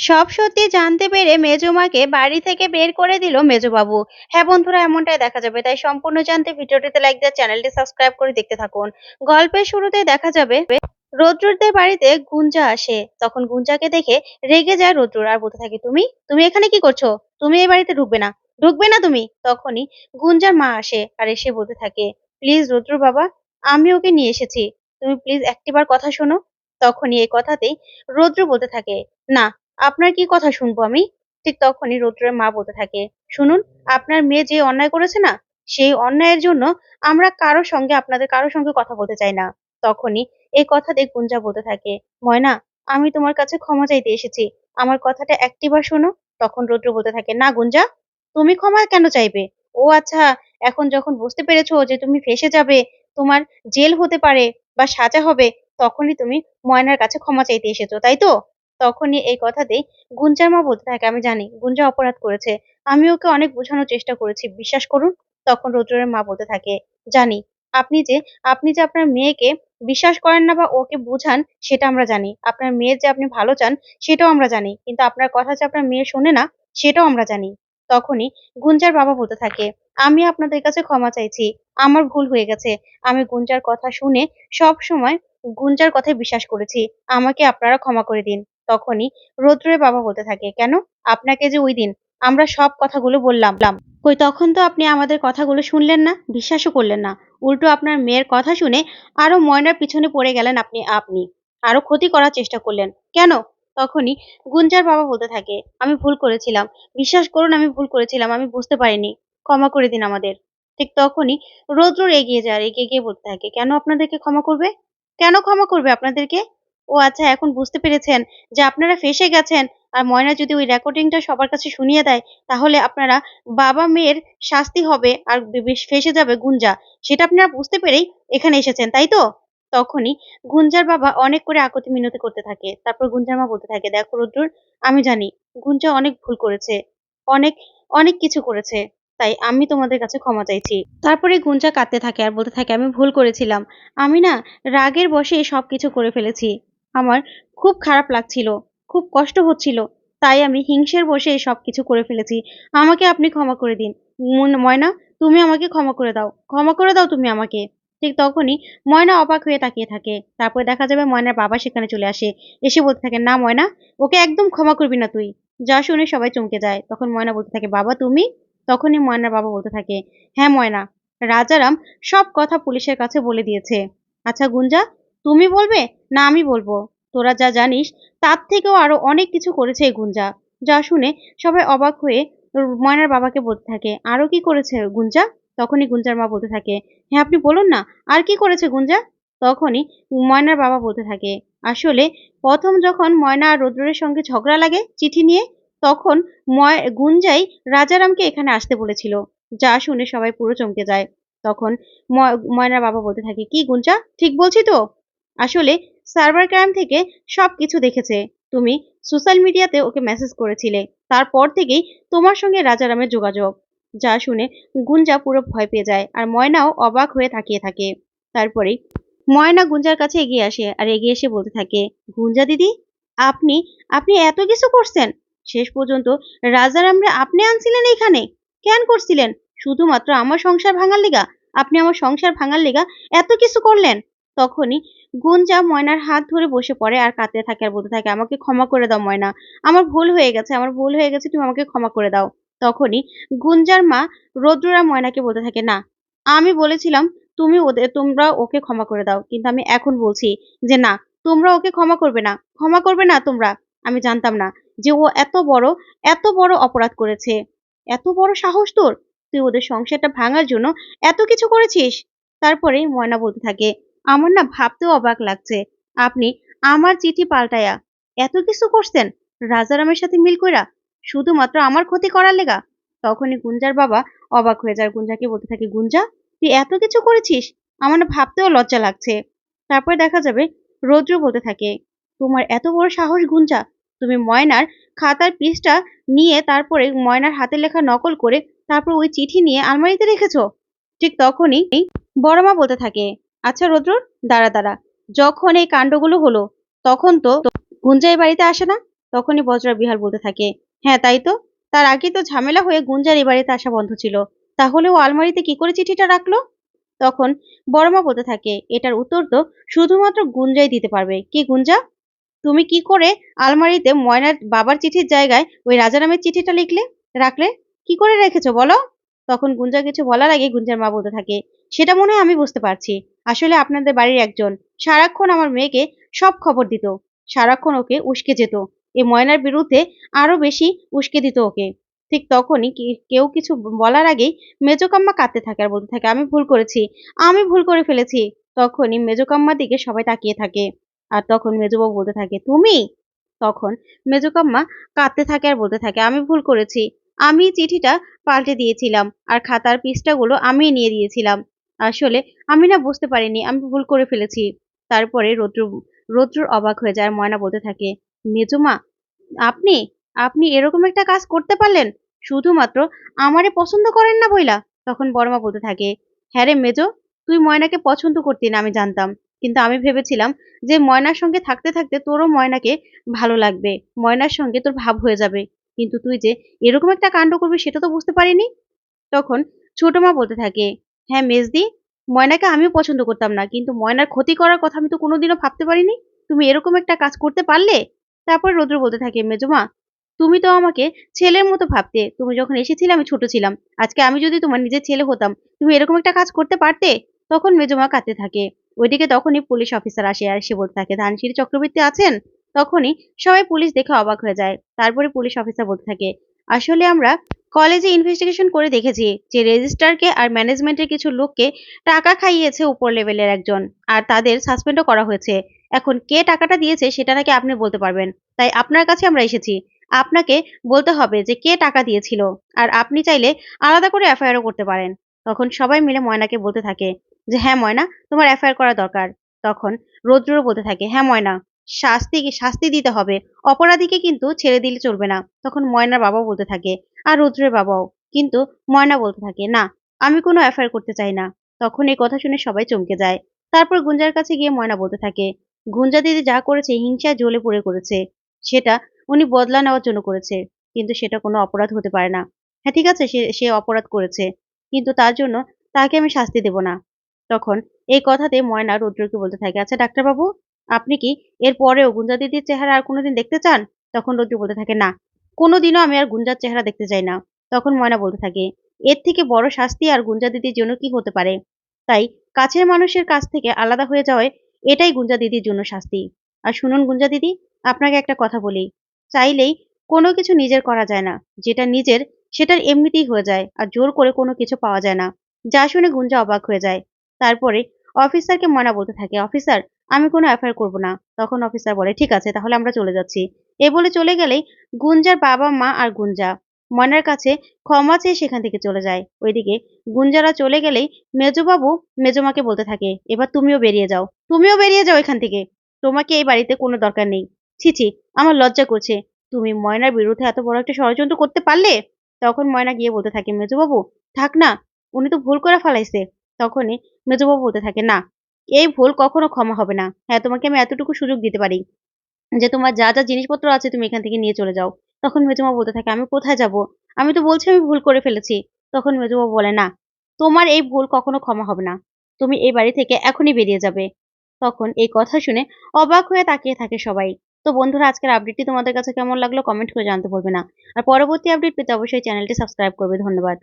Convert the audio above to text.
সব সত্যি জানতে পেরে মেজোমাকে বাড়ি থেকে বের করে দিল মেজোবাবু। হ্যাঁ বন্ধুরা, এমনটাই দেখা যাবে। তাই সম্পূর্ণ জানতে ভিডিওটিতে লাইক দিয়ে চ্যানেলটি সাবস্ক্রাইব করে দেখতে থাকুন। গল্পের শুরুতে দেখা যাবে রৌদ্রদের বাড়িতে গুঞ্জা আসে। তখন গুঞ্জাকে দেখে রেগে যায় রৌদ্র আর বলতে থাকে, তুমি? তুমি এখানে কি করছ? তুমি এই বাড়িতে ঢুকবে না। ঢুকবে না তুমি? তখনই গুঞ্জার মা আসে আর এসে বলতে থাকে প্লিজ রৌদ্র বাবা, আমি ওকে নিয়ে এসেছি। তুমি প্লিজ একটিবার কথা শোনো। তখনই এই কথাতেই রৌদ্র বলতে থাকে, না আপনার কি কথা শুনব আমি? ঠিক তখনই রৌদ্রের মা বলতে থাকে, শুনুন, আপনার মেয়ে যে অন্যায় করেছে না, সেই অন্যায়ের জন্য আমরা কারোর সঙ্গে, আপনাদের কারোর সঙ্গে কথা বলতে চাই না। তখনই এই কথা কথাতে গুঞ্জা বলতে থাকে, ময়না, আমি তোমার কাছে ক্ষমা চাইতে এসেছি, আমার কথাটা একটিবার শোনো। তখন রৌদ্র বলতে থাকে, না গুঞ্জা, তুমি ক্ষমা কেন চাইবে? ও আচ্ছা এখন যখন বুঝতে পেরেছ যে তুমি ফেসে যাবে, তোমার জেল হতে পারে বা সাজা হবে, তখনই তুমি ময়নার কাছে ক্ষমা চাইতে এসেছ, তাই তো? তখনই এই কথাতেই গুঞ্জার মা বলতে থাকে, আমি জানি, গুঞ্জা অপরাধ করেছে। আমি ওকে অনেক বোঝানোর চেষ্টা করেছি, বিশ্বাস করুন? তখন রৌদ্রের মা বলতে থাকে, জানি, আপনি যে আপনি যে আপনার মেয়েকে বিশ্বাস করেন না বা ওকে বুঝান, সেটা আমরা জানি। আপনার মেয়ের যে আপনি ভালো চান, সেটাও আমরা জানি। কিন্তু আপনার কথা যে আপনার মেয়ে শোনে না, সেটাও আমরা জানি। তখনই গুঞ্জার বাবা বলতে থাকে, আমি আপনাদের কাছে ক্ষমা চাইছি। আমার ভুল হয়ে গেছে। আমি গুঞ্জার কথা শুনে সব সময় গুঞ্জার কথায় বিশ্বাস করেছি। আমাকে আপনারা ক্ষমা করে দিন। তখনই রৌদ্রের বাবা বলতে থাকে, কেন? আপনাকে যে ওই দিন আমরা সব কথাগুলো বললাম। কই, তখন তো আপনি আমাদের কথাগুলো শুনলেন না, বিশ্বাসও করলেন না। উল্টো আপনার মেয়ের কথা শুনে আরও ময়নার পিছনে পড়ে গেলেন আপনি আপনি। আরও ক্ষতি করার চেষ্টা করলেন। কেন? তখনই গুঞ্জার বাবা বলতে থাকে, আমি ভুল করেছিলাম। বিশ্বাস করুন, আমি ভুল করেছিলাম, আমি বুঝতে পারিনি। ক্ষমা করে দিন আমাদের। ঠিক তখনই রৌদ্র এগিয়ে যায়, এগিয়ে গিয়ে বলতে থাকে, কেন আপনাদেরকে ক্ষমা করবে? কেন ক্ষমা করবে আপনাদেরকে? ও আচ্ছা এখন বুঝতে পেরেছেন যে আপনারা ফেসে গেছেন। আর ময়না যদি ওই রেকর্ডিংটা সবার কাছে শুনিয়ে দেয়, তাহলে আপনারা বাবা মেয়ের শাস্তি হবে আর ফেসে যাবে গুঞ্জা। সেটা আপনারা বুঝতে পেরেই এখানে এসেছেন, তাই তো? তখনই গুঞ্জার বাবা অনেক করে আকতি মিনতি করতে থাকে। তারপর গুঞ্জার মা বলতে থাকে, দেখো রুদ্র আমি জানি গুঞ্জা অনেক ভুল করেছে, অনেক অনেক কিছু করেছে, তাই আমি তোমাদের কাছে ক্ষমা চাইছি। তারপরে গুঞ্জা কাঁদতে থাকে আর বলতে থাকে, আমি ভুল করেছিলাম। আমি না রাগের বশে সব কিছু করে ফেলেছি। আমার খুব খারাপ লাগছিল, খুব কষ্ট হচ্ছিল, তাই আমি হিংসের বসে সব কিছু করে ফেলেছি। আমাকে আপনি ক্ষমা করে দিন। ময়না, তুমি আমাকে ক্ষমা করে দাও। ক্ষমা করে দাও তুমি আমাকে। ঠিক তখনই ময়না অবাক হয়ে তাকিয়ে থাকে। তারপর দেখা যাবে ময়নার বাবা সেখানে চলে আসে। এসে বলতে থাকে, না ময়না, ওকে একদম ক্ষমা করবি না তুই। যা শুনে সবাই চমকে যায়। তখন ময়না বলতে থাকে, বাবা, তুমি? তখনই ময়নার বাবা বলতে থাকে হ্যাঁ ময়না, রাজারাম সব কথা পুলিশের কাছে বলে দিয়েছে। আচ্ছা গুঞ্জা তুমি বলবে? না, আমি বলব। তোরা যা জানিস, তার থেকেও আরও অনেক কিছু করেছে এই গুঞ্জা। যা শুনে সবাই অবাক হয়ে ময়নার বাবাকে বলতে থাকে, আরও কি করেছে গুঞ্জা? তখনই গুঞ্জার মা বলতে থাকে হ্যাঁ আপনি বলুন না, আর কি করেছে গুঞ্জা? তখনই ময়নার বাবা বলতে থাকে, আসলে প্রথম যখন ময়না আর রুদ্রের সঙ্গে ঝগড়া লাগে চিঠি নিয়ে, তখন ময়, গুঞ্জাই রাজারামকে এখানে আসতে বলেছিল। যা শুনে সবাই পুরো চমকে যায়। তখন ময়- ময়নার বাবা বলতে থাকে, কি গুঞ্জা? ঠিক বলছি তো? আসলে সার্ভার ক্রাইম থেকে সব কিছু দেখেছে। তুমি সোশ্যাল মিডিয়াতে ওকে মেসেজ করেছিলে। তারপর থেকেই তোমার সঙ্গে রাজারামের যোগাযোগ, যা শুনে গুঞ্জা পুরো ভয় পেয়ে যায় আর ময়নাও অবাক হয়ে তাকিয়ে থাকে। তারপরেই ময়না গুঞ্জার কাছে এগিয়ে আসে আর এগিয়ে এসে বলতে থাকে, গুঞ্জা দিদি, আপনি আপনি এত কিছু করছেন? শেষ পর্যন্ত রাজারামরা আপনি আনছিলেন এখানে? কেন করছিলেন? শুধুমাত্র আমার সংসার ভাঙার লিগা? আপনি আমার সংসার ভাঙার লেগা এত কিছু করলেন? তখনই গুঞ্জা ময়নার হাত ধরে বসে পড়ে আর কাঁদতে থাকে আর বলতে থাকে, আমাকে ক্ষমা করে দাও ময়না। আমার ভুল হয়ে গেছে, আমার ভুল হয়ে গেছে, তুমি আমাকে ক্ষমা করে দাও। তখনই গুঞ্জার মা রৌদ্ররা ময়নাকে বলতে থাকে, না, আমি বলেছিলাম তুমি ওদের তোমরা ওকে ক্ষমা করে দাও, কিন্তু আমি এখন বলছি যে না, তোমরা ওকে ক্ষমা করবে না। ক্ষমা করবে না তোমরা? আমি জানতাম না যে ও এত বড় এত বড় অপরাধ করেছে। এত বড় সাহস তোর? তুই ওদের সংসারটা ভাঙার জন্য এত কিছু করেছিস? তারপরে ময়না বলতে থাকে আমার না ভাবতেও অবাক লাগছে। আপনি আমার চিঠি পাল্টায়া এত কিছু করছেন? রাজারামের সাথে মিল কইরা শুধুমাত্র আমার ক্ষতি করার লেগা? তখনই গুঞ্জার বাবা অবাক হয়ে যায়। গুঞ্জাকে বলতে থাকে, গুঞ্জা, তুই এত কিছু করেছিস? আমার না ভাবতেও লজ্জা লাগছে। তারপরে দেখা যাবে রৌদ্র বলতে থাকে, তোমার এত বড় সাহস গুঞ্জা, তুমি ময়নার খাতার পিসটা নিয়ে তারপরে ময়নার হাতে লেখা নকল করে তারপর ওই চিঠি নিয়ে আলমারিতে রেখেছো? ঠিক তখনই বড়মা বলতে থাকে আচ্ছা রৌদ্র দাঁড়া দাঁড়া। যখন এই কাণ্ডগুলো হলো, তখন তো গুঞ্জা এই বাড়িতে আসে না? তখনই বজরা বিহার বলতে থাকে হ্যাঁ তাই তো। তার আগে তো ঝামেলা হয়ে গুঞ্জার এ বাড়িতে আসা বন্ধ ছিল। তাহলে ও আলমারিতে কি করে চিঠিটা রাখল? তখন বড়মা বলতে থাকে, এটার উত্তর তো শুধুমাত্র গুঞ্জাই দিতে পারবে। কি গুঞ্জা? তুমি কি করে আলমারিতে ময়নার বাবার চিঠির জায়গায় ওই রাজা নামের চিঠিটা লিখলে, রাখলে? কি করে রেখেছো বলো? তখন গুঞ্জা কিছু বলার আগে গুঞ্জার মা বলতে থাকে সেটা মনে হয় আমি বুঝতে পারছি। আসলে আপনাদের বাড়ির একজন সারাক্ষণ আমার মেয়েকে সব খবর দিত। সারাক্ষণ ওকে উস্কে যেত। এ ময়নার বিরুদ্ধে আরও বেশি উস্কে দিত ওকে। ঠিক তখনই কেউ কিছু বলার আগেই মেজকাম্মা কাঁদতে থাকে আর বলতে থাকে, আমি ভুল করেছি, আমি ভুল করে ফেলেছি। তখনই মেজকাম্মার দিকে সবাই তাকিয়ে থাকে। আর তখন মেজবাবু বলতে থাকে, তুমি? তখন মেজকাম্মা কাঁদতে থাকে আর বলতে থাকে, আমি ভুল করেছি। আমি চিঠিটা পাল্টে দিয়েছিলাম আর খাতার পৃষ্ঠাগুলো আমি নিয়ে দিয়েছিলাম। আসলে আমি না বুঝতে পারিনি, আমি ভুল করে ফেলেছি। তারপরে রৌদ্র রৌদ্র অবাক হয়ে যায়, ময়না বলতে থাকে, মেজমা, আপনি আপনি এরকম একটা কাজ করতে পারলেন? শুধুমাত্র আমারে পছন্দ করেন না বইলা? তখন বড়মা বলতে থাকে হ্যাঁ রে মেজো, তুই ময়নাকে পছন্দ করতি না, আমি জানতাম। কিন্তু আমি ভেবেছিলাম যে ময়নার সঙ্গে থাকতে থাকতে তোরও ময়নাকে ভালো লাগবে, ময়নার সঙ্গে তোর ভাব হয়ে যাবে। কিন্তু তুই যে এরকম একটা কাণ্ড করবি, সেটা তো বুঝতে পারিনি? তখন ছোট মা বলতে থাকে হ্যাঁ মেজদি, ময়নাকে আমিও পছন্দ করতাম না, কিন্তু ময়নার ক্ষতি করার কথা আমি তো কোনোদিনও ভাবতে পারিনি। তুমি এরকম একটা কাজ করতে পারলে? তারপর রৌদ্র বলতে থাকে মেজমা তুমি তো আমাকে ছেলের মতো ভাবতে, তুমি যখন এসেছিলে আমি ছোট ছিলাম, আজকে আমি যদি তোমার নিজের ছেলে হতাম, তুমি এরকম একটা কাজ করতে পারতে? তখন মেজমা কাঁদতে থাকে। ওইদিকে তখনই পুলিশ অফিসার আসে আর সে বলতে থাকে, ধানসিঁড়ি চক্রবর্তী আছেন? তখনই সবাই পুলিশ দেখে অবাক হয়ে যায়। তারপরে পুলিশ অফিসার বলতে থাকে, আসলে আমরা কলেজে ইনভেস্টিগেশন করে দেখেছি যে রেজিস্ট্রারকে আর ম্যানেজমেন্টের কিছু লোককে টাকা খাইয়েছে উপর লেভেলের একজন। আর তাদের সাসপেন্ডও করা হয়েছে। এখন কে টাকাটা দিয়েছে সেটা নাকি আপনি বলতে পারবেন। তাই আপনার কাছে আমরা এসেছি। আপনাকে বলতে হবে যে কে টাকা দিয়েছিল। আর আপনি চাইলে আলাদা করে এফআইআরও করতে পারেন। তখন সবাই মিলে ময়নাকে বলতে থাকে যে হ্যাঁ ময়না, তোমার এফআইআর করা দরকার। তখন রৌদ্রও বলতে থাকে হ্যাঁ ময়না, শাস্তি শাস্তি দিতে হবে। অপরাধীকে কিন্তু ছেড়ে দিলে চলবে না। তখন ময়নার বাবাও বলতে থাকে আর রুদ্রের বাবাও। কিন্তু ময়না বলতে থাকে, না, আমি কোনো এফআইআর করতে চাই না। তখন এই কথা শুনে সবাই চমকে যায়। তারপর গুঞ্জার কাছে গিয়ে ময়না বলতে থাকে, গুঞ্জা দিদি যা করেছে হিংসায় জ্বলে পড়ে করেছে। সেটা উনি বদলা নেওয়ার জন্য করেছে, কিন্তু সেটা কোনো অপরাধ হতে পারে না। হ্যাঁ ঠিক আছে, সে সে অপরাধ করেছে, কিন্তু তার জন্য তাকে আমি শাস্তি দেব না। তখন এই কথাতে ময়না রুদ্রকে বলতে থাকে আচ্ছা ডাক্তারবাবু, আপনি কি এর পরেও গুঞ্জা দিদির চেহারা আর কোনোদিন দেখতে চান? তখন রুদ্র বলতে থাকে, না কোনোদিনও আমি আর গুঞ্জার চেহারা দেখতে চাই না। তখন ময়না বলতে থাকে, এর থেকে বড় শাস্তি আর গুঞ্জা দিদির জন্য কি হতে পারে? তাই কাছের মানুষের কাছ থেকে আলাদা হয়ে যাওয়ায় এটাই গুঞ্জা দিদির জন্য শাস্তি। আর শুনুন গুঞ্জা দিদি, আপনাকে একটা কথা বলি। চাইলেই কোনো কিছু নিজের করা যায় না। যেটা নিজের, সেটার এমনিতেই হয়ে যায় আর জোর করে কোনো কিছু পাওয়া যায় না। যা শুনে গুঞ্জা অবাক হয়ে যায়। তারপরে অফিসারকে ময়না বলতে থাকে, অফিসার, আমি কোনো এফআইআর করব না। তখন অফিসার বলে, ঠিক আছে, তাহলে আমরা চলে যাচ্ছি। এ বলে চলে গেলেই গুঞ্জার বাবা, মা আর গুঞ্জা। ময়নার কাছে ক্ষমা চেয়ে সেখান থেকে চলে যায়। ওইদিকে গুঞ্জারা চলে গেলেই মেজবাবু মেজমাকে বলতে থাকে, এবার তুমিও বেরিয়ে যাও। তুমিও বেরিয়ে যাও এখান থেকে। তোমাকে এই বাড়িতে কোনো দরকার নেই। ছিছি আমার লজ্জা করছে। তুমি ময়নার বিরুদ্ধে এত বড় একটা ষড়যন্ত্র করতে পারলে? তখন ময়না গিয়ে বলতে থাকে, মেজবাবু, থাক না, উনি তো ভুল করে ফেলাইছে। তখনই মেজবাবু বলতে থাকে, না, এই ভুল কখনো ক্ষমা হবে না। হ্যাঁ তোমাকে আমি এতটুকু সুযোগ দিতে পারি। যে তোমার যা যা জিনিসপত্র আছে তুমি এখান থেকে নিয়ে চলে যাও। তখন মেজমা বলতে থাকে, আমি কোথায় যাব? আমি তো বলছি আমি ভুল করে ফেলেছি। তখন মেজমা বলে, না, তোমার এই ভুল কখনো ক্ষমা হবে না। তুমি এই বাড়ি থেকে এখনই বেরিয়ে যাবে। তখন এই কথা শুনে অবাক হয়ে তাকিয়ে থাকে সবাই। তো বন্ধুরা, আজকের আপডেটটি তোমাদের কাছে কেমন লাগল? কমেন্ট করে জানতে ভুলবে না। আর পরবর্তী আপডেট পেতে অবশ্যই চ্যানেলটি সাবস্ক্রাইব করবে। ধন্যবাদ।